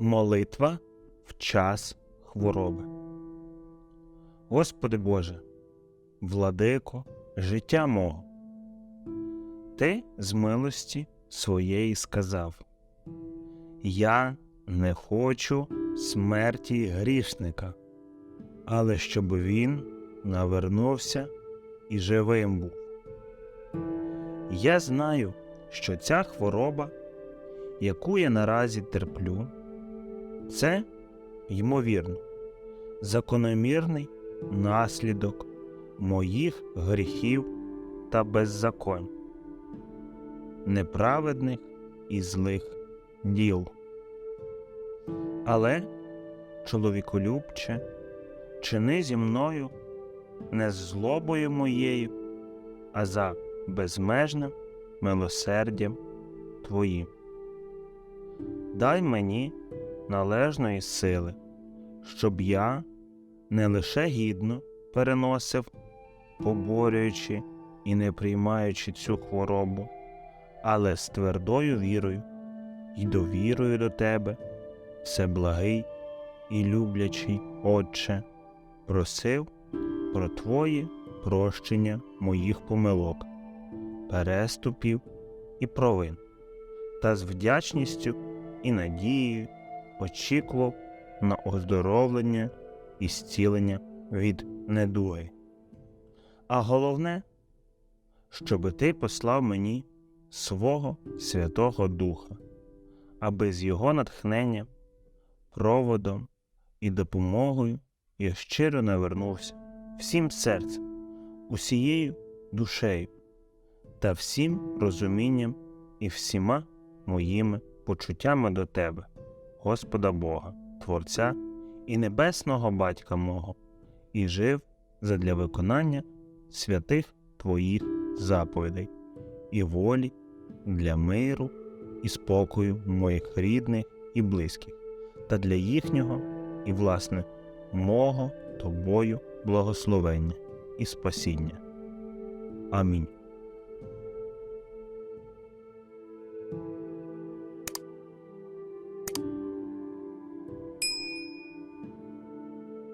Молитва в час хвороби. Господи Боже, владико життя мого, Ти з милості своєї сказав: Я не хочу смерті грішника, але щоб він навернувся і живим був. Я знаю, що ця хвороба, яку я наразі терплю, це, ймовірно, закономірний наслідок моїх гріхів та беззаконь, неправедних і злих діл. Але, чоловіколюбче, чини зі мною не з злобою моєю, а за безмежним милосердям Твоїм. Дай мені належної сили, щоб я не лише гідно переносив, поборюючи і не приймаючи цю хворобу, але з твердою вірою і довірою до Тебе, всеблагий і люблячий Отче, просив про Твоє прощення моїх помилок, переступів і провин, та з вдячністю і надією очікував на оздоровлення і зцілення від недуги. А головне, щоби ти послав мені свого Святого Духа, аби з його натхненням, проводом і допомогою я щиро навернувся всім серцем, усією душею та всім розумінням і всіма моїми почуттями до Тебе, Господа Бога, Творця і Небесного Батька мого, і жив задля виконання святих Твоїх заповідей і волі для миру і спокою моїх рідних і близьких, та для їхнього і, власне, мого тобою благословення і спасіння. Амінь.